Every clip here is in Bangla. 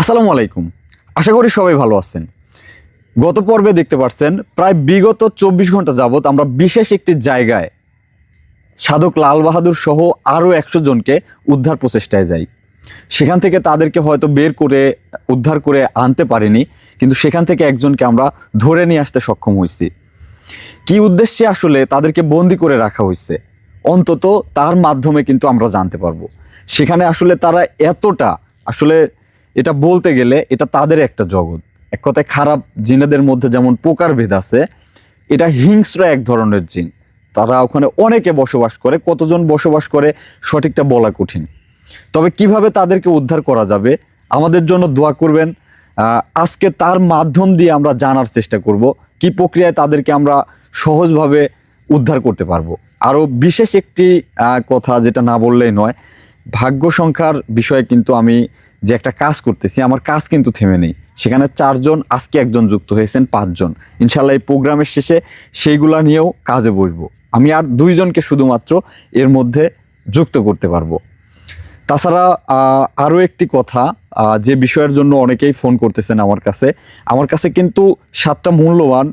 আসসালামু আলাইকুম। আশা করি সবাই ভালো আছেন। গত পর্বে দেখতে পাচ্ছেন প্রায় বিগত চব্বিশ ঘণ্টা যাবত আমরা বিশেষ একটি জায়গায় সাধক লাল বাহাদুর সহ আরও একশো জনকে উদ্ধার প্রচেষ্টায় যাই। সেখান থেকে তাদেরকে হয়তো বের করে, উদ্ধার করে আনতে পারিনি, কিন্তু সেখান থেকে একজনকে আমরা ধরে নিয়ে আসতে সক্ষম হয়েছি। কি উদ্দেশ্যে আসলে তাদেরকে বন্দি করে রাখা হয়েছে? অন্তত তার মাধ্যমে কিন্তু আমরা জানতে পারব। সেখানে আসলে তারা এতটা, আসলে এটা বলতে গেলে এটা তাদের একটা জগৎ। এক কথায় খারাপ জিনেদের মধ্যে যেমন পোকার ভেদ আছে, এটা হিংস্র এক ধরনের জিন। তারা ওখানে অনেকে বসবাস করে, কতজন বসবাস করে সঠিকটা বলা কঠিন। তবে কীভাবে তাদেরকে উদ্ধার করা যাবে, আমাদের জন্য দোয়া করবেন। আজকে তার মাধ্যম দিয়ে আমরা জানার চেষ্টা করব, কি প্রক্রিয়ায় তাদেরকে আমরা সহজভাবে উদ্ধার করতে পারব। আরও বিশেষ একটি কথা যেটা না বললেই নয়, ভাগ্য সংখ্যার বিষয়ে কিন্তু আমি যে একটা কাজ করতেছি, আমার কাজ কিন্তু থেমে নেই। সেখানে চারজন, আজকে একজন যুক্ত হয়েছেন, পাঁচজন। ইনশাল্লাহ এই প্রোগ্রামের শেষে সেইগুলা নিয়েও কাজে বসবো। আমি আর দুইজনকে শুধুমাত্র এর মধ্যে যুক্ত করতে পারব। তাছাড়া আরও একটি কথা যে বিষয়ের জন্য অনেকেই ফোন করতেছেন আমার কাছে আমার কাছে কিন্তু সাতটা মূল্যবান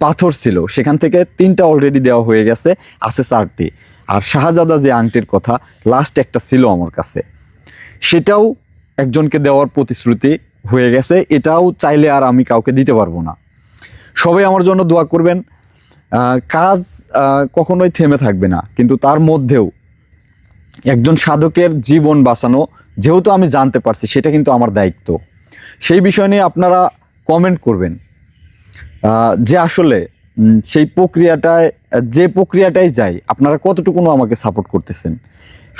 পাথর ছিল। সেখান থেকে তিনটা অলরেডি দেওয়া হয়ে গেছে, আছে চারটি। আর শাহজাদা যে আংটির কথা লাস্ট একটা ছিল আমার কাছে। সেটাও একজনকে দেওয়ার প্রতিশ্রুতি হয়ে গেছে। এটাও চাইলে আর আমি কাউকে দিতে পারব না। সবাই আমার জন্য দোয়া করবেন। কাজ কখনোই থেমে থাকবে না। কিন্তু তার মধ্যেও একজন সাধকের জীবন বাঁচানো, যেহেতু আমি জানতে পারছি, সেটা কিন্তু আমার দায়িত্ব। সেই বিষয় নিয়ে আপনারা কমেন্ট করবেন। যে আসলে সেই প্রক্রিয়াটায়, যে প্রক্রিয়াটাই যাই, আপনারা কতটুকুনো আমাকে সাপোর্ট করতেছেন?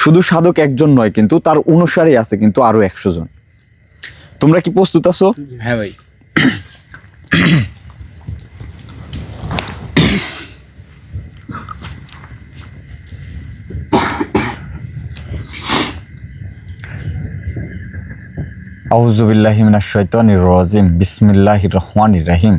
শুধু সাধক একজন নয় কিন্তু তার অনুসারী আছে কিন্তু আরও একশো জন। তোমরা কি প্রস্তুত আছো? হ্যাঁ ভাই। আউজুবিল্লাহিমিনাশ শৈতানির রাজিম। বিসমিল্লাহির রহমানির রহিম।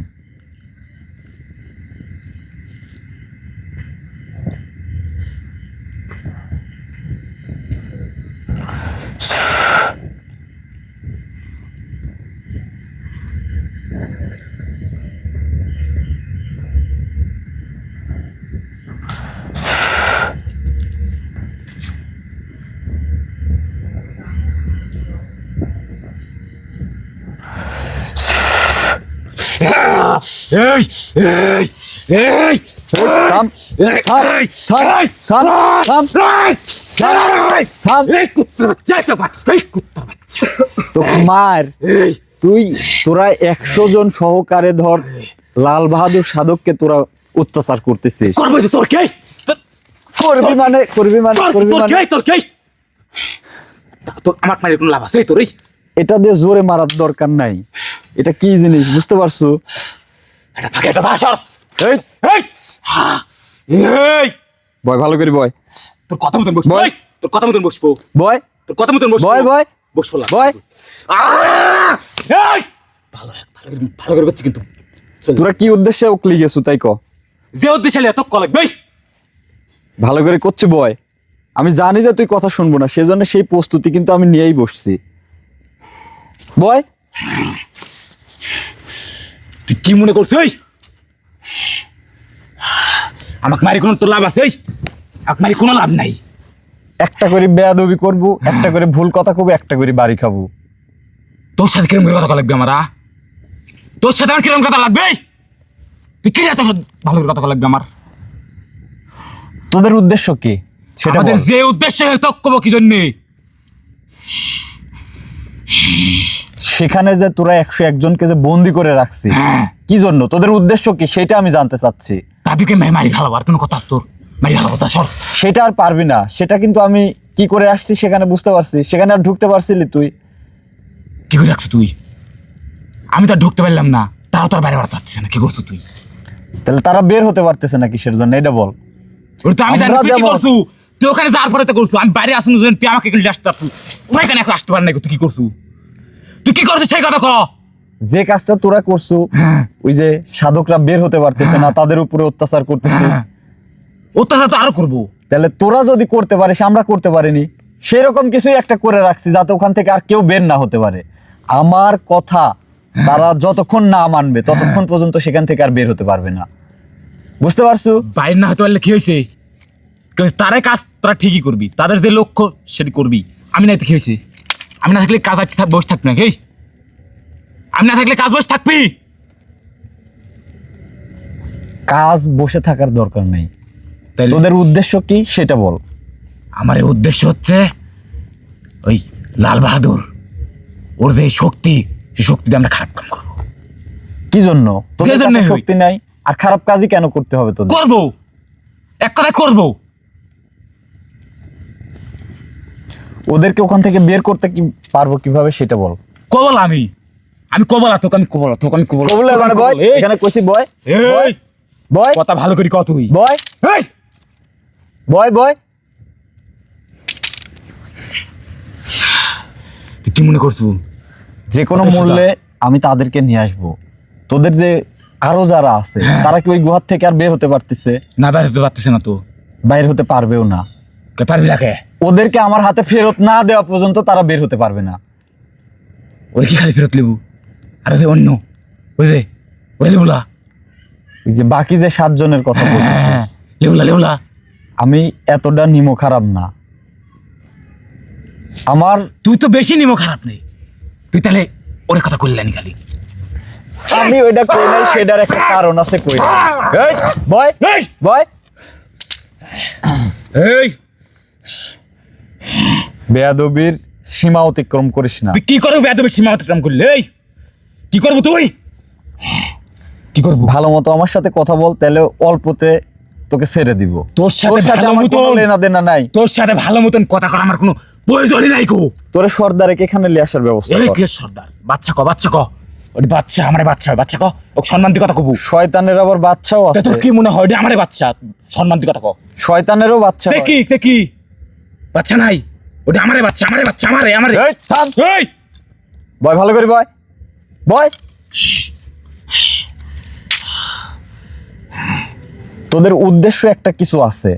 এই এই এই থাম থাম থাম থাম থাম থাম এই কুত্তার বাচ্চা একটা বাচ্চা এই কুত্তার বাচ্চা। তো মার তুই তোরা একশো জন সহকারে ধর লাল বাহাদুর সাধককে তোরা অত্যাচার করতেছিস। করব তো তোর কে? করবি মানে করবি মানে করবি মানে। তোর কে? তোর আমার মায়ের কোনো লাভ আছে? তোর এটা দিয়ে জোরে মারার দরকার নাই। এটা কি জিনিস বুঝতে পারছ? এটা ফাঁকে একটা ভাষা। এই এই! এই! বয় ভালো করে বয়। তোর কথা মতন বসবো। এই, তোর কথা মতন বসবো। বয়। তোর কথা মতন বসবো। বয় বয়। বসবো না। বয়। আহ! এই! ভালো ভালো করে ভালো করে করছি কিন্তু। তোরা কি উদ্দেশ্যে ওকলি গেছু তাই ক? যে উদ্দেশ্যে এত কল লাগবে। এই, ভালো করে করছে বয়। আমি জানি যে তুই কথা শুনব না সেজন্য সেই প্রস্তুতি কিন্তু আমি নিয়েই বসছি। বয়। তুই কি মনে করছ আমাকে মারি কোনো তোর লাভ আছে আমাকে মারি কোনো লাভ নাই। একটা করে বেয়াদবি করব একটা করে ভুল কথা কবো একটা করে বাড়ি খাব। তোর সাথে কিরম করে কথা লাগবে আমার? তোর সাথে আমার কিরম কথা লাগবে? তুই কি এত ভালো করে কথা লাগবে আমার? তোদের উদ্দেশ্য কি? সেটা আমাদের বল। যে উদ্দেশ্যে তক্কব কি জন্যে সেখানে যে তোরা একশো একজনকে যে বন্দি করে রাখছিস হ্যাঁ। কি জন্য? তোদের উদ্দেশ্য কি? সেটা আমি জানতে চাচ্ছি। দাদুকে মারি ভালো আর কোনো কথা তোর? মারি কথা সর। সেটা আর পারবি না। সেটা কিন্তু আমি কি করে আসছি সেখানে বুঝতে পারছি। সেখানে আর ঢুকতে পারছিলি তুই। কি করে রাখছিস তুই? আমি তো আর ঢুকতে পারলাম না। তোর বাইরে বাড়াতে পারছিস না। কি করছিস তুই? তাহলে তারা বের হতে পারতেছে না কিসের জন্য? এটা বল। তো আমি জানি তুই কি করছু? তুই ওখানে যাওয়ার পরে তো করছু। আমি বাইরে আসুন তুই আমাকে এখানে আসতে পারছু। ওখানে এখন আসতে পার না তুই কি করছু? তুই কি করছিস সেই কথা ক। যে কাজটা তোরা করছ। ওই যে সাধকরা বের হতে পারতেছে না তাদের উপরে অত্যাচার করতেছে। অত্যাচার তো আরও করব। তাহলে তোরা যদি করতে পারিস আমরা করতে পারিনি। সেরকম কিছুই একটা করে রাখছি যাতে ওখান থেকে আর কেউ বের না হতে পারে। আমার কথা তারা যতক্ষণ না মানবে ততক্ষণ পর্যন্ত সেখান থেকে আর বের হতে পারবে না। বুঝতে পারছ? বাইরে না হতে পারলে কি হয়েছে? তারাই কাজ তারা ঠিকই করবি তাদের যে লক্ষ্য সেটি করবি। আমি না কি হয়েছে? আমি না থাকলে কাজ আর থাক- বসে থাকবি না কি আমি না থাকলে কাজ বসে থাকবি? কাজ বসে থাকার দরকার নেই। তোদের উদ্দেশ্য কি? সেটা বল। আমার এই উদ্দেশ্য হচ্ছে ওই লাল বাহাদুর ওর যে শক্তি সেই শক্তি দিয়ে আমরা খারাপ কাম করব। কি জন্য? তোদের শক্তি নাই আর খারাপ কাজই কেন করতে হবে তোদের? করব। এক কথায় করব। ওদেরকে ওখান থেকে বের করতে কি পারব কীভাবে সেটা বল। কবল আমি। আমি কবলা তোকে আমি কবলা তোকে আমি কবলা। কবুল এখানে বয় এখানে কইছি বয় এই, বয়। কথা ভালো করি কত তুই বয়। এই, বয় বয়। তুই কি মনে করছু? যে কোনো মূল্যে আমি তাদেরকে নিয়ে আসব। তোদের যে আরও যারা আছে তারা কি ওই গুহার থেকে আর বের হতে পারতেছে? না বের হতে পারতেছে না তো। বাইর হতে পারবেও না। কে পারবি না কে? ওদেরকে আমার হাতে ফেরত না দেওয়া পর্যন্ত তারা বের হতে পারবে না। ওই কি খালি ফেরত লেবু? আর যে অন্য। ওই যে ওই লেবুলা। এই যে বাকি যে সাতজনের কথা বলতেছি, হ্যাঁ লেবুলা লেবুলা। আমি এতটা নিমো খারাপ না। আমার তুই তো বেশি নিমো খারাপ নেই। তুই তাহলে ওরে কথা করলেনি খালি। আমি ওইটা কই নাই সেটার একটা কারণ আছে কই এই, বয় বয়। এই! বেয়াদবির সীমা অতিক্রম করিস না। তুই কি করবি বেশি সীমা অতিক্রম করলে? এই কি করব তুই? কি করব? ভালো মতো আমার সাথে কথা বল তাহলে অল্পতে তোকে ছেড়ে দিব। তোর সাথে ভালো মতন- লেনা দেনা নাই। তোর সাথে ভালো মতন কথা করা আমার কোনো প্রয়োজনই নাই কো তোরে সর্দারেকে এখানে নিয়ে আসার ব্যবস্থা এই কে সর্দার? বাচ্চা ক বাচ্চা ক। ওটি বাচ্চা আমারে বাচ্চা বাচ্চা ক। ওকে সম্মান দিয়ে কথা কবু। শয়তানের আবার বাচ্চাও আছে তোর কি মনে হয়? আমারে বাচ্চা সম্মান দিয়ে কথা ক। শয়তানেরও বাচ্চা। দেখি দেখি। বাচ্চা নাই। ওটি আমারে বাচ্চা আমারে বাচ্চা আমারে আমারে। এই, থাম। এই! বয় ভালো করে বয়। বয়। তোদের উদ্দেশ্য একটা কিছু আছে।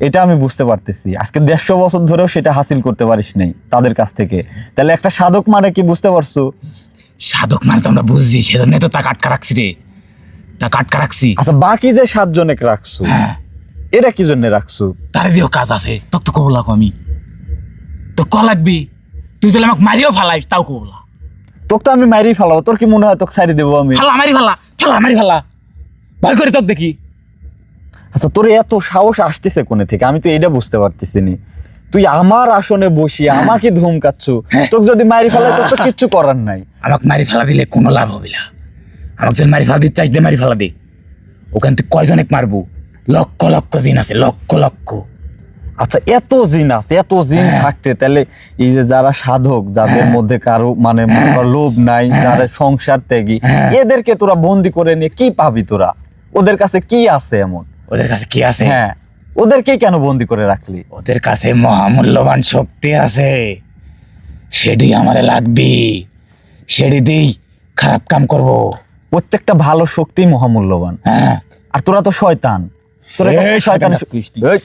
এটা আমি বুঝতে পারতেছি। আজকে দেড়শো বছর ধরেও সেটা হাসিল করতে পারিস নাই তাদের কাছ থেকে। তাহলে একটা সাধক মানে কি বুঝতে পারছ? সাধক মানে তো আমরা বুঝছি সেজন্য তো তা কাটকা রাখছি রে। তা কাটকা রাখছি। আচ্ছা বাকি যে সাতজনেকে রাখছো হ্যাঁ। এটা কি জন্য রাখছো? তার দিয়েও কাজ আছে তোকে তো কবলা আমি। তো ক লাগবি? তুই তাহলে আমাকে মারিও ফালাইস তাও কবলা তোকে তো আমি মারি ফেলাবো তোর কি মনে হয় তোকে ছাড়ি দেবো আমি? ফালা মারি ফালা ফালা মারি ফালা। ভয় করে তোকে দেখি। আচ্ছা তোর এত সাহস আসতেছে কোনে থেকে? আমি তো এটা বুঝতে পারতেছি নি। তুই আমার আসনে বসিয়ে আমাকে ধমকাচ্ছ তোকে যদি মারি ফেলা তোর তো কিচ্ছু করার নাই। আমাকে মারি ফেলা দিলে কোনো লাভ হবে না। আমাকে যদি মারি ফেলা দিতে চাইস দে মারি ফেলা দে। ওখান থেকে কয়জনেক মারবো? লক্ষ লক্ষ দিন আছে লক্ষ লক্ষ। আচ্ছা এত জিন আছে এত জিন থাকতে তাহলে এই যে যারা সাধক যাদের মধ্যে কারও মানে লোভ নাই যারা সংসার ত্যাগী হ্যাঁ। এদেরকে তোরা বন্দি করে নিয়ে কি পাবি তোরা? ওদের কাছে কি আছে এমন? ওদের কাছে কি আছে? হ্যাঁ। ওদেরকে কেন বন্দি করে রাখলি? ওদের কাছে মহামূল্যবান শক্তি আছে। সেটি আমারে লাগবে। সেটি দিই খারাপ কাম করব। প্রত্যেকটা ভালো শক্তি মহামূল্যবান। হ্যাঁ। আর তোরা তো শয়তান। তোরা শয়তান শয়তান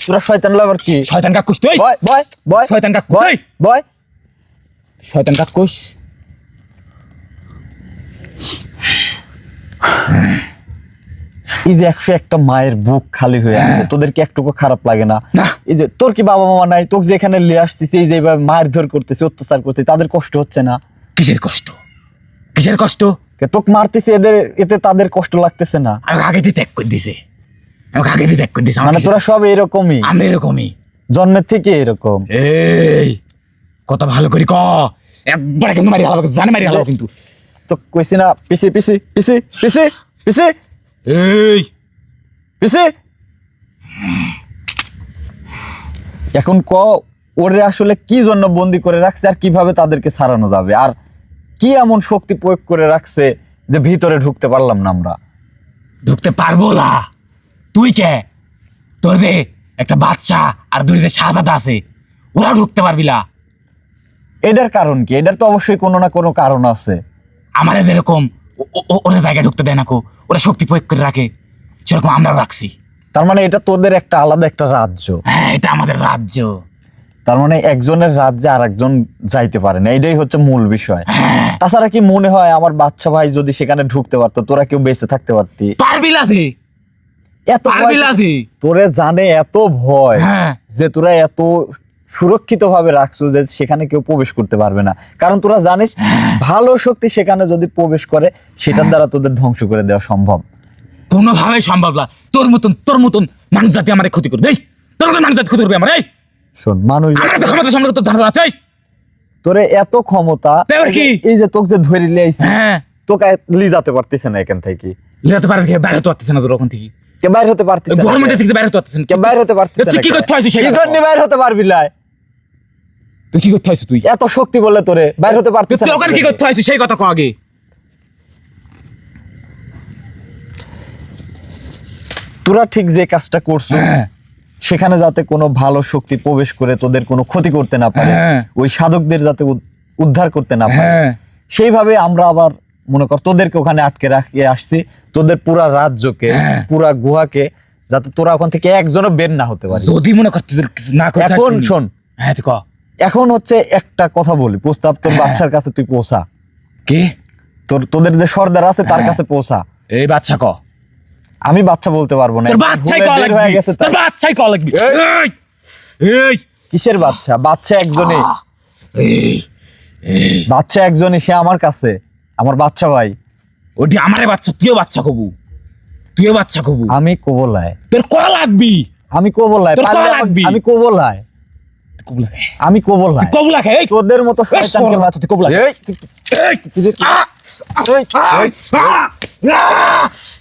তোরা শয়তান আবার কি? শয়তান কাকুস তুই? বয় বয় বয়। শয়তান কাকুস বয় বয়। শয়তান কাকুস? এই যে একশো একটা মায়ের বুক খালি হয়ে আছে তোদের কি একটুকু খারাপ লাগে না। এই যে তোর কি বাবা মামা নাই? তোকে যেখানে নিয়ে আসতেছি এই যে মায়ের ধর করতেছে অত্যাচার করতেছি তাদের কষ্ট হচ্ছে না? কিসের কষ্ট? কিসের কষ্ট? তোকে মারতেছে এদের এতে তাদের কষ্ট লাগতেছে না। আগে দিয়ে ত্যাগ করে দিছে। আমাকে আগে দিয়ে করে দিছে মানে তোরা সব এরকমই? আমি এরকমই। জন্মের থেকে এরকম? এই কথা ভালো করি ক? একবারে কিন্তু মারি হালাবো জানে মারি হালাবো কিন্তু। তো কইছি না পিসি পিসি পিসি পিসি পিসি। এই। পিসি। এখন ক ওরে আসলে কি জন্য বন্দি করে রাখছে আর কীভাবে তাদেরকে ছাড়ানো যাবে? আর কি এমন শক্তি প্রয়োগ করে রাখছে যে ভিতরে ঢুকতে পারলাম না আমরা? ঢুকতে পারব না। তুই কে? তোর যে একটা বাচ্চা আর দুই যে শাহজাদা আছে ওরা ঢুকতে পারবি না। এটার কারণ কি? এটার তো অবশ্যই কোনো না কোনো কারণ আছে। আমার যেরকম ওরা জায়গায় ঢুকতে দেয় না কো ওরা শক্তি প্রয়োগ করে রাখে সেরকম আমরা রাখছি। তার মানে এটা তোদের একটা আলাদা একটা রাজ্য। হ্যাঁ এটা আমাদের রাজ্য। তার মানে একজনের রাজ্যে আর একজন যাইতে পারে না এটাই হচ্ছে মূল বিষয়। তাছাড়া কি মনে হয় আমার বাচ্চা ভাই যদি সেখানে ঢুকতে পারতো তোরা কেউ বেঁচে থাকতে পারতি? পারবি লাজে এত তোরে জানে এত ভয় হ্যাঁ। যে তোরা এত সুরক্ষিত ভাবে রাখছো যে সেখানে কেউ প্রবেশ করতে পারবে না। কারণ তোরা জানিস ভালো শক্তি সেখানে যদি প্রবেশ করে সেটার দ্বারা তোদের ধ্বংস করে দেওয়া সম্ভব। কোনোভাবে সম্ভব না। তোর মতন তোর মতন মানুষ জাতি আমার ক্ষতি করবে। এই তোর মতন মানুষ জাতি ক্ষতি করবে আমার। এই। শোন মানুষ ক্ষমতা সম্পর্কে তোর ধারণা আছে। তোরে এত ক্ষমতা কি? এই যে তোকে যে ধরে লিয়াইছে হ্যাঁ। তোকে লি যেতে পারতেছে না এখান থেকে। যেতে পারবি কে? বাইরে তো পারতেছে না তোর ওখান থেকে। কে বাইর হতে পারতেছে না গরমের থেকে বাইরে তো পারতেছে কে বাইর হতে পারতেছে তুই কি করতে হয়েছে কি জন্য বাইর হতে পারবি লাই তুই কি করতে হয়েছে তুই? এত শক্তি বলে তোরে বাইর হতে পারতেছে তুই ওখানে কি করতে হয়েছে সেই কথা কো আগে। তোরা ঠিক যে কাজটা করছ হ্যাঁ। সেখানে যাতে কোনো ভালো শক্তি প্রবেশ করে তোদের কোনো ক্ষতি করতে না পারে হ্যাঁ। ওই সাধকদের যাতে উদ্ধার করতে না পারে। হ্যাঁ। সেইভাবে আমরা আবার মনে কর তোদেরকে ওখানে আটকে রাখিয়ে আসছি তোদের পুরা রাজ্যকে হ্যাঁ। পুরা গুহাকে যাতে তোরা ওখান থেকে একজনও বের না হতে পারে যদি মনে করতে না এখন শোন। হ্যাঁ ক। এখন হচ্ছে একটা কথা বলি প্রস্তাব তোর বাচ্চার কাছে তুই পৌঁছা। কে? তোর তোদের যে সর্দার আছে তার হ্যাঁ। কাছে পৌঁছা। এই বাচ্চা ক? আমি বাচ্চা বলতে পারব না। বাচ্চাই ক হয়ে গেছে তোর বাচ্চাই ক লাগবি? এই। এই কিসের বাচ্চা? বাচ্চা একজনই। বাচ্চা একজনই সে আমার কাছে। আমার বাচ্চা ভাই। ওটি আমারে বাচ্চা তুইও বাচ্চা কবু। তুইও বাচ্চা কবু। আমি কোবলায়। তোর ক লাগবি। আমি কোবলায় তোর পারলে লাগবি? আমি কোবলায়। কবু লাগে আমি কোবলায়। কবু লাগে এই। তোদের মতো শয়তানকে বাচ্চা তুই কোবলায়। এই,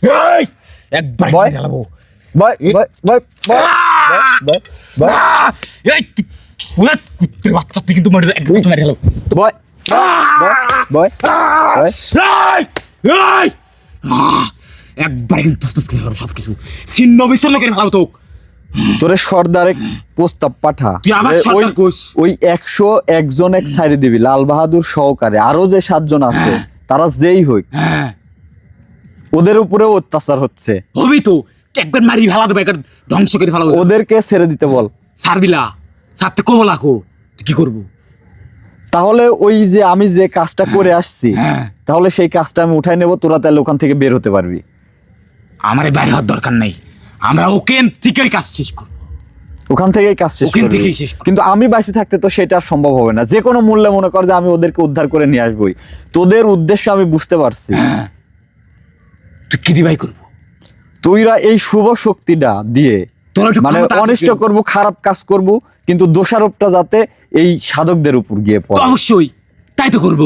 এই একবার বয়। বয়, বয়, বয়, বয়, বয়, বয়, এই তুই ফুলা কুত্তের বাচ্চা তুই কিন্তু মরে একদম মেরে বয়, বয়, বয়, বয়। একবার কিন্তু ছিন্ন বিচ্ছিন্ন করে ফেলাবো তোকে? তোরে সর্দারে প্রস্তাব পাঠা। ওই- একশো একজন এক সাইডে দিবি লাল বাহাদুর সহকারে। আরও যে সাতজন আছে তারা যেই হোক। হ্যাঁ। ওদের উপরেও অত্যাচার হচ্ছে। হবি তো। একবার মারি ফেলা দেবো একবার ধ্বংস করে ওদেরকে ছেড়ে দিতে বল। সারবিলা সারতে কমলা কো। করব? তাহলে ওই যে আমি যে কাজটা করে আসছি হ্যাঁ। তাহলে সেই কাজটা আমি উঠাই নেব তোরা তাহলে ওখান থেকে বের হতে পারবি। আমার বাইরে হওয়ার দরকার নেই। আমরা ওকে থেকেই কাজ শেষ করব। ওখান থেকেই কাজ শেষ ওখান করবি। কিন্তু আমি বাইসে থাকতে তো সেটা সম্ভব হবে না। যে কোনো মূল্যে মনে কর যে আমি ওদেরকে উদ্ধার করে নিয়ে আসবোই। তোদের উদ্দেশ্য আমি বুঝতে পারছি। তুই কি দিবাই করব? তুইরা এই শুভ শক্তিটা দিয়ে মানে অনিষ্ট? করব খারাপ কাজ করব কিন্তু দোষারোপটা যাতে এই সাধকদের উপর গিয়ে পড়ে। অবশ্যই তাই তো করব।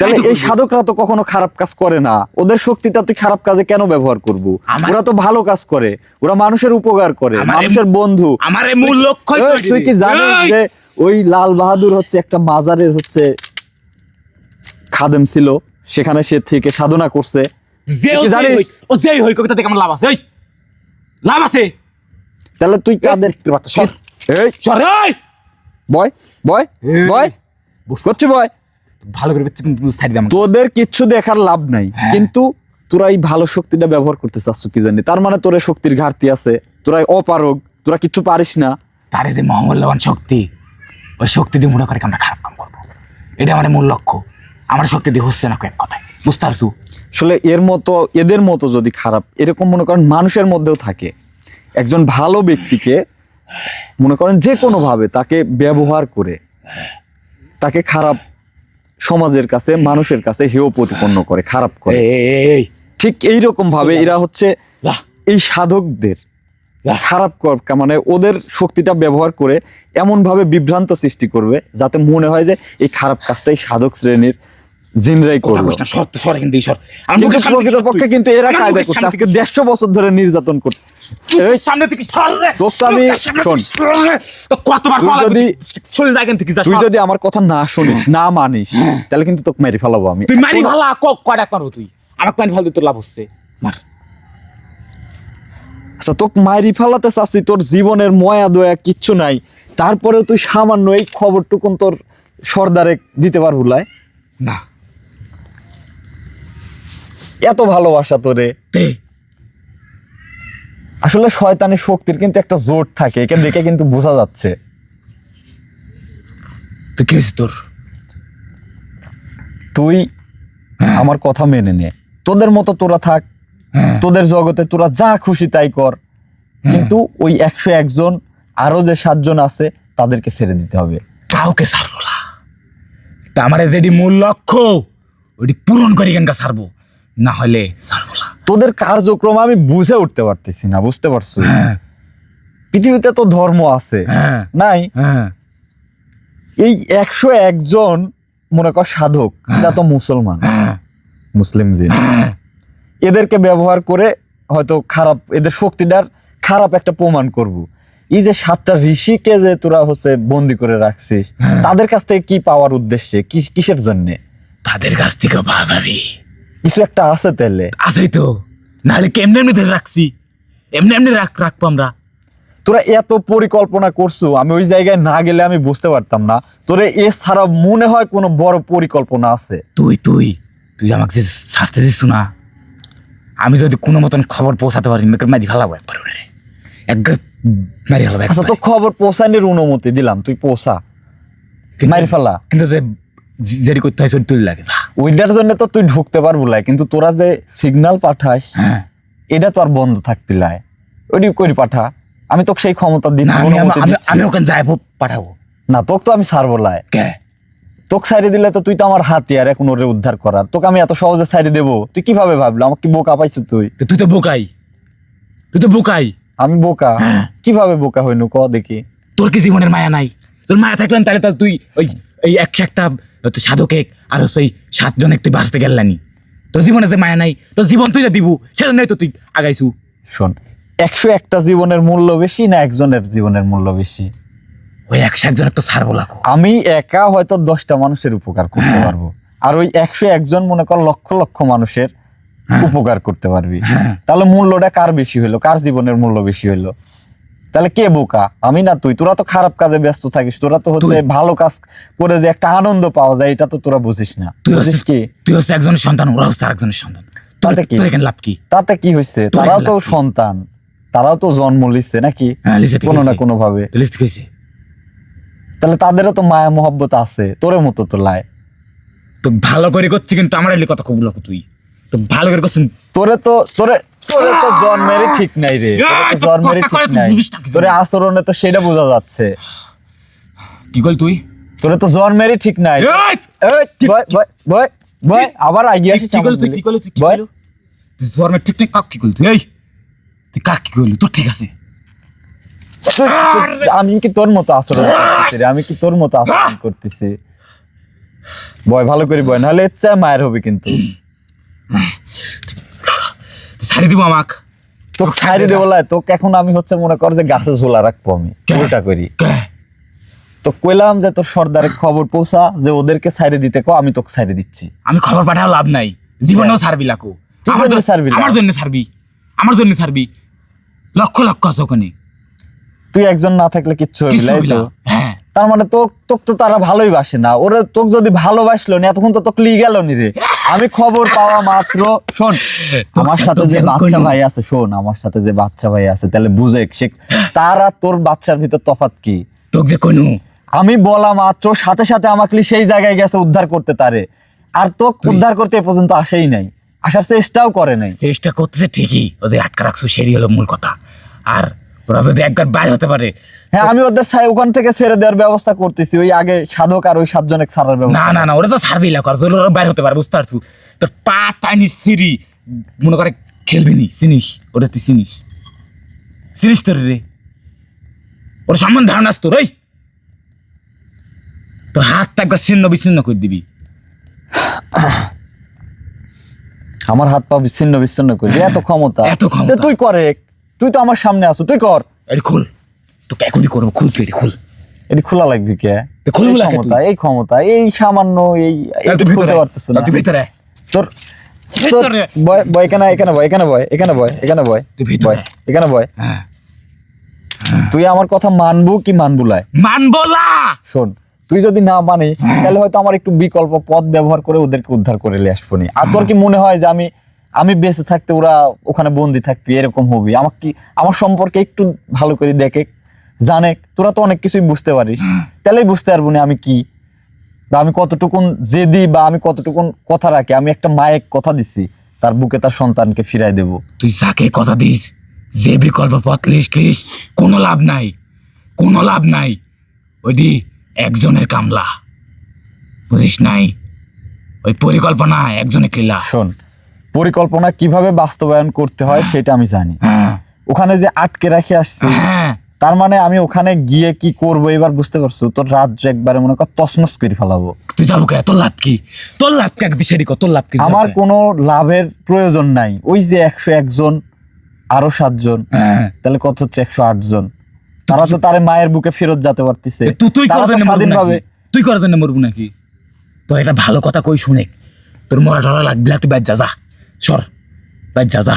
তাহলে এই সাধকরা তো কখনো খারাপ কাজ করে না। ওদের শক্তিটা তুই খারাপ কাজে কেন ব্যবহার করব? ওরা তো ভালো কাজ করে। ওরা মানুষের উপকার করে মানুষের বন্ধু। আমার মূল তো তুই কি জানিস যে ওই লাল বাহাদুর হচ্ছে একটা মাজারের হচ্ছে খাদেম ছিল? সেখানে সে থেকে সাধনা করছে। জানিস? ও যেই হই কবিতা থেকে আমার লাভ আছে। লাভ আছে! তাহলে তুই কাদের এই, বয় বয়। বয়। করছি বয়। ভালো করে সাইড আমাকে তোদের কিচ্ছু দেখার লাভ নাই। হ্যাঁ। কিন্তু তোরা এই ভালো শক্তিটা ব্যবহার করতে চাচ্ছ কি জানি। তার মানে তোর শক্তির ঘাটতি আছে। তোরা অপারগ তোরা কিচ্ছু পারিস না। তার যে মহামূল্যবান শক্তি ওই শক্তি দিয়ে মনে করে আমরা খারাপ কাম করব? এটা আমার মূল লক্ষ্য। আমার শক্তি দিয়ে হচ্ছে না এক কথায়। বুঝতে পারছ? আসলে এর মতো এদের মতো যদি খারাপ এরকম মনে করেন মানুষের মধ্যেও থাকে। একজন ভালো ব্যক্তিকে মনে করেন যে কোনোভাবে তাকে ব্যবহার করে তাকে খারাপ সমাজের কাছে মানুষের কাছে হেয় প্রতিপন্ন করে খারাপ করে। ঠিক এই রকম ভাবে এরা হচ্ছে এই সাধকদের খারাপ মানে ওদের শক্তিটা ব্যবহার করে এমনভাবে বিভ্রান্ত সৃষ্টি করবে যাতে মনে হয় যে এই খারাপ কাজটাই সাধক শ্রেণির জিনরাই করল। সর। আমার কিন্তু এরা কায়দা করছে। আজকে দেড়শো বছর ধরে নির্যাতন করছে। সামনে থেকে সর রে। তোকে আমি- শোন। থেকে সর রে। তো কতবার তুই কল লাগবে? যদি- চলে যা এখান থেকে, তুই যদি আমার কথা না শুনিস না মানিস তাহলে কিন্তু তোকে মেরে ফেলাবো আমি। তুই মারি ভালা ক- কয়টা মারবো তুই? আমাকে মারি ভালো তোর লাভ হচ্ছে। মার। আচ্ছা তোকে মারি ফেলাতে চাচ্ছি তোর জীবনের ময়া দয়া কিচ্ছু নাই। তারপরেও তুই সামান্য এই খবরটুকুন তোর সর্দারে দিতে পারব লাই? না। এত ভালোবাসা তোরে। আসলে শয়তানি শক্তির কিন্তু একটা জোর থাকে একে দেখে কিন্তু বোঝা যাচ্ছে। তো কি তোর? তুই আমার কথা মেনে নে। তোদের মতো তোরা থাক হ্যাঁ। তোদের জগতে তোরা যা খুশি তাই কর। কিন্তু ওই একশো একজন আরও যে সাতজন আছে তাদেরকে ছেড়ে দিতে হবে। কাউকে ছাড়বো না। তা আমার যেটি মূল লক্ষ্য ওটি পূরণ করি কেনকা ছাড়বো? না হলে তোদের কার্যক্রম আমি বুঝে উঠতে পারতেছি না বুঝতে পারছ? হ্যাঁ। পৃথিবীতে তো ধর্ম আছে হ্যাঁ। নাই? হ্যাঁ। এই একশো একজন মনে কর সাধক এটা তো মুসলমান। মুসলিম দিন এদেরকে ব্যবহার করে হয়তো খারাপ এদের শক্তিটার খারাপ একটা প্রমাণ করব। এই যে সাতটা ঋষিকে যে তোরা হচ্ছে বন্দি করে রাখছিস তাদের কাছ থেকে কি পাওয়ার উদ্দেশ্যে? কি কিসের জন্য? তাদের কাছ থেকে পাওয়া যাবে। কিছু একটা আছে তাহলে। আছেই তো। নাহলে কেমনে এমনি ধরে রাখছি? এমনি এমনি রাখ রাখব আমরা। তোরা এত পরিকল্পনা করছ আমি ওই জায়গায় না গেলে আমি বুঝতে পারতাম না। তোরে এ ছাড়া মনে হয় কোনো বড় পরিকল্পনা আছে? তুই তুই তুই আমাকে যে শাস্তি দিস না। আমি যদি কোনো মতন খবর পৌঁছাতে পারি মেয়েকে মারি ফেলাবো একবার একবার মারি ফেলাবো আচ্ছা তো খবর পৌঁছানোর অনুমতি দিলাম তুই পৌঁছা। মারি ফেলা। কিন্তু যেটি করতে হয় সেটি লাগে। ওইটার জন্য তো তুই ঢুকতে পারব লাই কিন্তু তোরা যে সিগন্যাল পাঠাস হ্যাঁ। এটা তো আর বন্ধ থাকবি লাই। ওইটি করি পাঠা আমি তোকে সেই ক্ষমতা দিচ্ছি আমি ওখানে যাইবো পাঠাবো। না তোকে তো আমি ছাড়বো লাই। তোকে সাইডে দিলে তো তুই তো আমার হাতিয়ার এখন ওরে উদ্ধার করার। তোকে আমি এত সহজে সাইডে দেবো। তুই কীভাবে ভাবলি? আমাকে কি বোকা পাইছো তুই? তুই তো বোকাই। তুই তো বোকাই। আমি বোকা? কীভাবে বোকা হইনু? ক দেখি। তোর কি জীবনের মায়া নাই? তোর মায়া থাকলেন তাহলে তো তুই ওই ওই একশো একটা হচ্ছে সাধকে আর হচ্ছে সাতজনে তুই বাঁচতে গেলানি। তোর জীবনে যে মায়া নাই তোর জীবন তুই যা দিব সেজন্যই তো তুই আগাইছু। শোন একশো একটা জীবনের মূল্য বেশি না একজনের জীবনের মূল্য বেশি? ওই একশো একজন একটু ছাড়বো লাগো আমি একা হয়তো দশটা মানুষের উপকার করতে পারব। আর ওই একশো একজন মনে কর লক্ষ লক্ষ মানুষের উপকার করতে পারবি। তাহলে মূল্যটা কার বেশি হইল? কার জীবনের মূল্য বেশি হইল? তাহলে কে বোকা? আমি না তুই। তোরা তো খারাপ কাজে ব্যস্ত থাকিস। তোরা তো হচ্ছে ভালো কাজ করে যে একটা আনন্দ পাওয়া যায় এটা তো তোরা বুঝিস না। তুই বুঝিস কি? তুই হচ্ছে একজনের সন্তান ওরা হচ্ছে আরেকজনের সন্তান। তাতে কি? তোর লাভ কি? তাতে কি হয়েছে তারাও তো সন্তান। তারাও তো জন্ম লিচ্ছে নাকি? হ্যাঁ, কোনো না কোনো ভাবে তাহলে তাদেরও তো মায়া মহব্বত আছে। তোরের মতো তো লাই। তো ভালো করে করছি কিন্তু আমার এলি কথা কবুল তুই। তো ভালো করে করছিস। তোরে তো তোরে তোরে তো জন্মেরই ঠিক নাই রে। জন্মেরই ঠিক নাই। তোরে আচরণে তো সেটা বোঝা যাচ্ছে। কি তুই? তোরে তো জন্মেরই ঠিক নাই। বয়, বয়, আবার আগিয়ে আসিস কি করলি তুই কি করলি তুই বয়। জন্মের ঠিক নেই কাক কি করলি তুই? এই তুই কাক কি করলি তোর ঠিক আছে। আমি কি তোর মতো আচরণ করতেছি আমি কি তোর মতো আচরণ করতেছি? বয় ভালো করে বয়। নাহলে ইচ্ছা মায়ের হবে কিন্তু। ছাড়ি দিব আমাক। তোকে ছাইড়ে দেবো তোকে এখন আমি হচ্ছে মনে কর যে গাছে ঝোলা রাখব আমি? উল্টা করি। তো কইলাম যে তোর সর্দারের খবর পৌঁছা যে ওদেরকে ছাইড়ে দিতে কো আমি তোকে ছাইড়ে দিচ্ছি। আমি খবর পাঠাও লাভ নাই। জীবনেও ছাড়বি লাকু। আমার জন্য ছাড়বি আমার জন্য ছাড়বি। আমার জন্য ছাড়বি। লক্ষ লক্ষ আছে ওখানে। তুই একজন না থাকলে কিচ্ছু হবি তো। হ্যাঁ। তার মানে তোক তোক তো তারা ভালোই বাসে না। ওরা তোক যদি ভালোবাসলো না এতক্ষণ তো তোকে লিয়ে গেল নি রে। আমি খবর পাওয়া মাত্র শোন আমার সাথে যে বাচ্চা ভাই আছে শোন আমার সাথে যে বাচ্চা ভাই আছে তাহলে বুঝে সে তার আর তোর বাচ্চার ভিতর তফাৎ কি? তোকে যে কোনো। আমি বলা মাত্র সাথে সাথে আমাকে সেই জায়গায় গেছে উদ্ধার করতে তারে। আর তো উদ্ধার করতে এ পর্যন্ত আসেই নাই। আসার চেষ্টাও করে নাই। চেষ্টা করতেছে ঠিকই ওদের আটকা রাখছো সেটাই হলো মূল কথা। আর ওরা যদি একবার বাইরে হতে পারে। হ্যাঁ আমি ওদের ছাই ওখান থেকে ছেড়ে দেওয়ার ব্যবস্থা করতেছি। ওই আগে সাধক আর ওই সাতজনের ছাড়ার ব্যবস্থা। না না না ওরা তো ছাড়বি লাগ আর ওরা বাইরে হতে পারে বুঝতে পারছ? তোর পা টাইনি সিঁড়ি মনে করে খেলবি নি চিনিস? ওটা তুই চিনিস। চিনিস তোর রে? ওর সম্বন্ধে ধারণা তোর ওই? তোর হাতটা একবার ছিন্ন বিচ্ছিন্ন করে দিবি। আমার হাত পা বিচ্ছিন্ন বিচ্ছিন্ন করি এত ক্ষমতা। এত ক্ষমতা। তুই করে তুই তো আমার সামনে আছো তুই কর। এটি খুল তোকে এখনই করব খুল তুই এটি খুল। এটি খোলা লাগবে কে। ক্ষমতা এই ক্ষমতা এই সামান্য এই খুলতে পারতেছ না। তুই ভিতরে তোর তোর বয় বয় এখানে এখানে বয় এখানে বয় এখানে বয় এখানে বয়। তুই ভিতরে। এখানে বয়। হ্যাঁ। তুই আমার কথা মানবো কি মানবো লাই? মানবো না! শোন তুই যদি না মানিস তাহলে হয়তো আমার একটু বিকল্প পথ ব্যবহার করে ওদেরকে উদ্ধার করে নিয়ে আসব নি। আর তোর কি মনে হয় যে আমি আমি বেঁচে থাকতে ওরা ওখানে বন্দি থাকবি এরকম হবি। আমার কি আমার সম্পর্কে একটু ভালো করে দেখে জানে। তোরা তো অনেক কিছুই বুঝতে পারিস। তাহলেই বুঝতে পারব না আমি কি। বা আমি কতটুকুন জেদি বা আমি কতটুকুন কথা রাখি। আমি একটা মায়ের কথা দিছি তার বুকে তার সন্তানকে ফিরাই দেব। তুই যাকে কথা দিস যে বিকল্প পথ লিস লিস কোনো লাভ নাই। কোনো লাভ নাই। ওইটি একজনের কামলা। বুঝিস নাই? ওই পরিকল্পনা একজনে কিলা শোন পরিকল্পনা কীভাবে বাস্তবায়ন করতে হয় সেটা আমি জানি। হ্যাঁ। ওখানে যে আটকে রেখে আসছি হ্যাঁ। তার মানে আমি ওখানে গিয়ে কি করব এবার বুঝতে পারছ? তোর রাজ্য একবারে মনে কর তসমস করে ফেলাবো। তুই যাব কে? তোর লাভ কি? তোর লাভ কি? একদিন সেটি কর তোর লাভ কি? আমার কোনো লাভের প্রয়োজন নাই। ওই যে একশো একজন আরও সাতজন হ্যাঁ। তাহলে কত হচ্ছে? একশো আটজন। তারা তো তার মায়ের বুকে ফেরত যেতে পারতেছে। তুই করার জন্য মরবো স্বাধীনভাবে নাকি? তুই করার জন্য মরবো নাকি? তো এটা ভালো কথা কই শুনে। তোর মরা টরা লাগবে তুই বাইর যা যা। সর বাইর যা যা।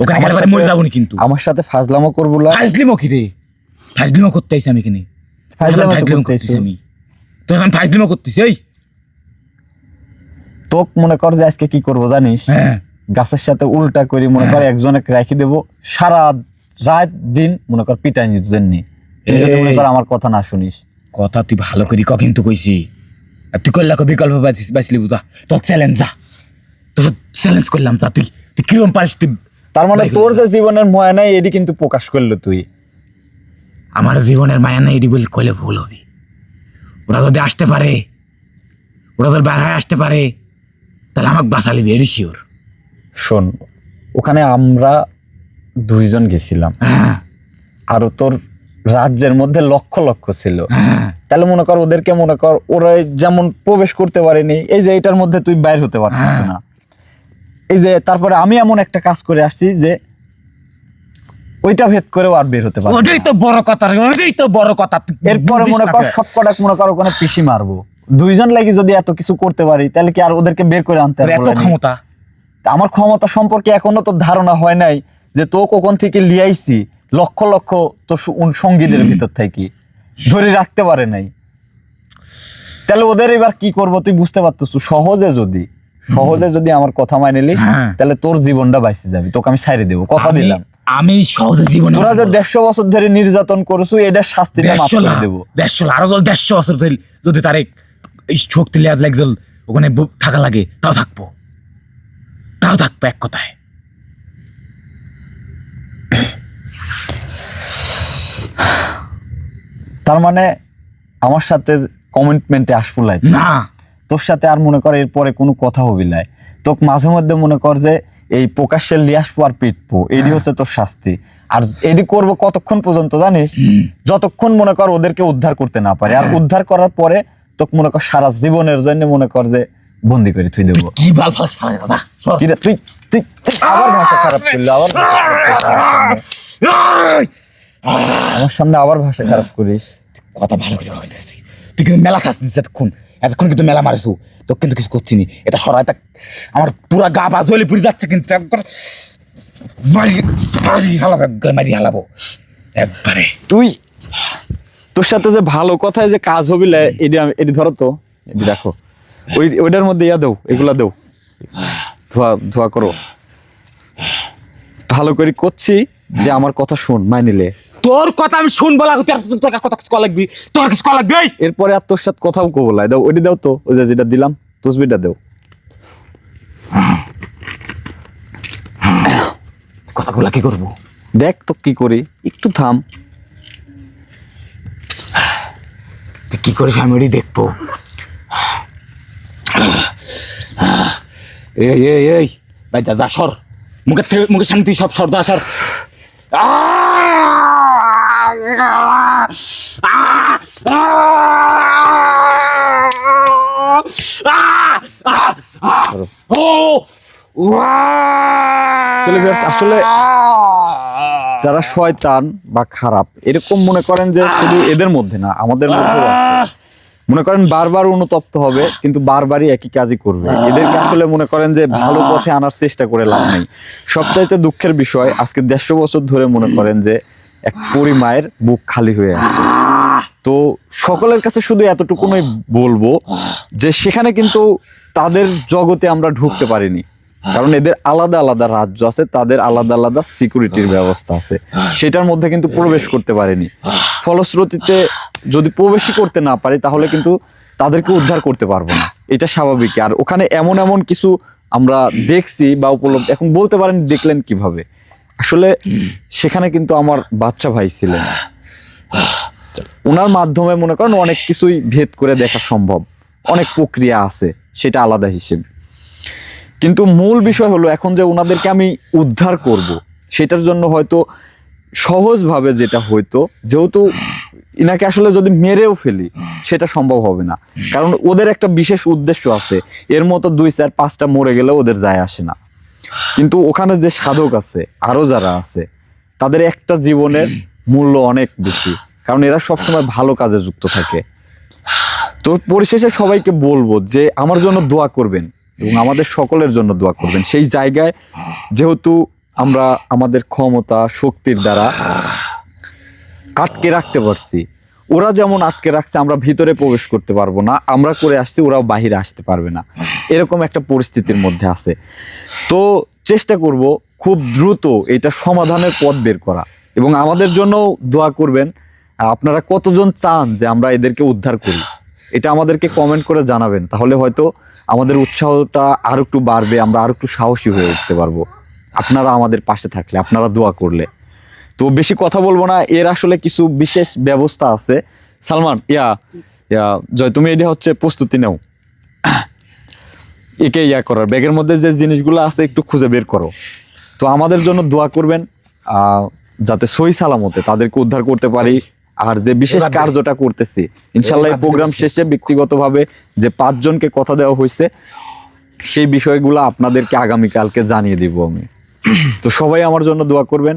ওখানে আমার গেলে সাথে- মরে যাব না কিন্তু। আমার সাথে ফাজলামো করব না ফাজলিমো কি রে? ফাজলিমো করতে আইছি আমি ফাজলামো ফাজলিমো করতেছি। আমি। তো এখন ফাজলিমো করতেছি এই। তোক মনে কর যে আজকে কি করব জানিস? হ্যাঁ। গাছের সাথে উল্টা করে মনে কর একজনকে রাখি দেব। সারা রাত দিন মনে কর পিটাইনির জন্য। তুই যদি মনে কর আমার কথা না শুনিস। কথা তুই ভালো করি ক কিন্তু কইছি। আর তুই করলা বিকল্প বাঁচলি বুঝা। তোর চ্যালেঞ্জ যা। তোর চ্যালেঞ্জ করলাম যা তুই তুই কিরম পারিস তুই? তার মানে তোর যে জীবনের ময়া নাই এটি কিন্তু প্রকাশ করল তুই। আমার জীবনের মায়া নেই এটি বলে কইলে ভুল হবে। ওরা যদি আসতে পারে ওরা যদি বাইরে আসতে পারে তাহলে আমাকে এটি শিওর শোন ওখানে আমরা দুইজন গেছিলাম। হ্যাঁ। আরও তোর রাজ্যের মধ্যে লক্ষ লক্ষ ছিল। হ্যাঁ। তাহলে মনে কর ওদেরকে মনে কর ওরা যেমন প্রবেশ করতে পারেনি এই যে এটার মধ্যে তুই বাইর হতে পারছিস হ্যাঁ। না। এই যে তারপরে আমি এমন একটা কাজ করে আসছি যে ওইটা ভেদ করেও আর বের হতে ওটাই তো বড় কথা ওটাই তো বড় কথা। এরপরে মনে কর? সব মনে কর ওখানে পিসি মারবো। দুইজন লাগি যদি এত কিছু করতে পারি তাহলে কি আর ওদেরকে বের করে আনতে এত ক্ষমতা? আমার ক্ষমতা সম্পর্কে এখনও তো ধারণা হয় নাই যে তো কখন থেকে লিয়াইছি লক্ষ লক্ষ তো সঙ্গীদের ভিতর থেকে। ধরে রাখতে পারে নাই। তাহলে ওদের এবার কি করব তুই বুঝতে পারছিস সহজে যদি। সহজে যদি আমার কথা মাইনে নিলিস হ্যাঁ। তাহলে তোর জীবনটা বাইসে যাবে। তোকে আমি ছাইড়ে দেবো। কথা দিলাম। আমি সহজে জীবনে তোরা যে দেড়শো বছর ধরে নির্যাতন করছ করে লাখ দেবো। দেড়শো আরও জল দেড়শো বছর ধরে যদি তার এই শক্তি লেয়ার লাগজল ওখানে থাকা লাগে তাও থাকব। তাও থাকব এক কথায়। তার মানে আমার সাথে কমিটমেন্টে আসফুলাই না। তোর সাথে আর মনে কর এরপরে কোনো কথা হবি নাই। তোকে মাঝে মধ্যে মনে কর যে এই প্রকাশ্যে লিয়াসপো আর পিটপো এডি হচ্ছে তোর শাস্তি। আর এডি করব কতক্ষণ পর্যন্ত জানিস? যতক্ষণ মনে কর ওদেরকে উদ্ধার করতে না পারে। আর উদ্ধার করার পরে তোকে মনে কর সারা জীবনের জন্য মনে কর যে বন্দি করে তুই দেবো। কি ভালো তুই তুই তুই আবার ভাষা খারাপ করলি আবার আমার সামনে। আবার ভাষা খারাপ করিস। কথা ভালো করে তুই কিন্তু মেলা খাস দিচ্ছিস এতক্ষণ এতক্ষণ কিন্তু মেলা মারিস। তো কিন্তু কিছু করছি নি। এটা সরাই তা আমার পুরা গা পা জ্বলে পুড়ে যাচ্ছে কিন্তু মারি হালাবো, একবার তুই, তোর সাথে যে ভালো কথায় যে কাজ হবি এডি এডি ধরো তো। এডি রাখো। ওই ওইটার মধ্যে ইয়া দেও, এগুলা দেও। ধোয়া ধোয়া করো। ভালো করে করছি যে আমার কথা শোন মাইনিলে তোর কথা আমি শুনব তোর কথা কিছু লাগবি তোর কিছু কল লাগবে এরপরে আর তোর সাথে কথাও কবো লাই দাও ওইটি দাও তো ওই যে যেটা দিলাম তসবিটা দেও। কথাগুলা কি করব? দেখ তো কি করি একটু থাম। তুই কি করিস আমি দেখব। এই এই এই ভাই যা যা সর। মুখের থেকে মুখের সামনে তুই সব সর যা সর। viewers, আসলে যারা শয়তান বা খারাপ, এরকম মনে করেন যে শুধু এদের মধ্যে না, আমাদের মধ্যেও আছে। মনে করেন বারবার অনুতপ্ত হবে, কিন্তু বারবারই একই কাজই করবে। এদেরকে আসলে মনে করেন যে ভালো পথে আনার চেষ্টা করে লাভ নেই। সবচাইতে দুঃখের বিষয়, আজকে দেড়শো বছর ধরে মনে করেন যে এক পরিমায়ের বুক খালি হয়ে আছে। তো সকলের কাছে শুধু এতটুকুনই বলব যে সেখানে কিন্তু তাদের জগতে আমরা ঢুকতে পারিনি। কারণ এদের আলাদা আলাদা রাজ্য আছে, তাদের আলাদা আলাদা সিকিউরিটির ব্যবস্থা আছে। সেটার মধ্যে কিন্তু প্রবেশ করতে পারেনি। ফলশ্রুতিতে যদি প্রবেশই করতে না পারি, তাহলে কিন্তু তাদেরকে উদ্ধার করতে পারব না। এটা স্বাভাবিক আর ওখানে এমন এমন কিছু আমরা দেখছি বা উপলব্ধ, এখন বলতে পারেন দেখলেন কীভাবে? আসলে সেখানে কিন্তু আমার বাচ্চা ভাই ছিলেন। ওনার মাধ্যমে মনে করেন অনেক কিছুই ভেদ করে দেখা সম্ভব। অনেক প্রক্রিয়া আছে, সেটা আলাদা হিসেবে। কিন্তু মূল বিষয় হলো এখন যে ওনাদেরকে আমি উদ্ধার করব, সেটার জন্য হয়তো সহজভাবে যেটা হয়তো, যেহেতু ইনাকে আসলে যদি মেরেও ফেলি, সেটা সম্ভব হবে না। কারণ ওদের একটা বিশেষ উদ্দেশ্য আছে, এর মতো দুই চার পাঁচটা মরে গেলে ওদের যায় আসে না। কিন্তু ওখানে যে সাধক আছে, আরও যারা আছে, তাদের একটা জীবনের মূল্য অনেক বেশি। কারণ এরা সবসময় ভালো কাজে যুক্ত থাকে। তো পরিশেষে সবাইকে বলব যে, আমার জন্য দোয়া করবেন এবং আমাদের সকলের জন্য দোয়া করবেন। সেই জায়গায় যেহেতু আমরা আমাদের ক্ষমতা, শক্তির দ্বারা আটকে রাখতে পারছি ওরা যেমন আটকে রাখছে, আমরা ভিতরে প্রবেশ করতে পারব না, আমরা করে আসছি, ওরাও বাহিরে আসতে পারবে না। এরকম একটা পরিস্থিতির মধ্যে আছে। তো চেষ্টা করব খুব দ্রুত এটা সমাধানের পথ বের করা। এবং আমাদের জন্য দোয়া করবেন, আপনারা কতজন চান যে আমরা এদেরকে উদ্ধার করি? এটা আমাদেরকে কমেন্ট করে জানাবেন, তাহলে হয়তো আমাদের উৎসাহটা আরও একটু বাড়বে, আমরা আরও একটু সাহসী হয়ে উঠতে পারব। আপনারা আমাদের পাশে থাকলে, আপনারা দোয়া করলে। তো বেশি কথা বলব না এর আসলে কিছু বিশেষ ব্যবস্থা আছে। সালমান ইয়া ইয়া জয় তুমি এটা হচ্ছে প্রস্তুতি নাও। একে ইয়া করার ব্যাগের মধ্যে যে জিনিসগুলো আছে একটু খুঁজে বের করো। তো আমাদের জন্য দোয়া করবেন যাতে সই সালামতে তাদেরকে উদ্ধার করতে পারি। আর যে বিশেষ কার্যটা করতেছি ইনশাল্লাহ এই প্রোগ্রাম। শেষে ব্যক্তিগতভাবে যে পাঁচজনকে কথা দেওয়া হয়েছে সেই বিষয়গুলো আপনাদেরকে আগামীকালকে জানিয়ে দিব আমি। তো সবাই আমার জন্য দোয়া করবেন।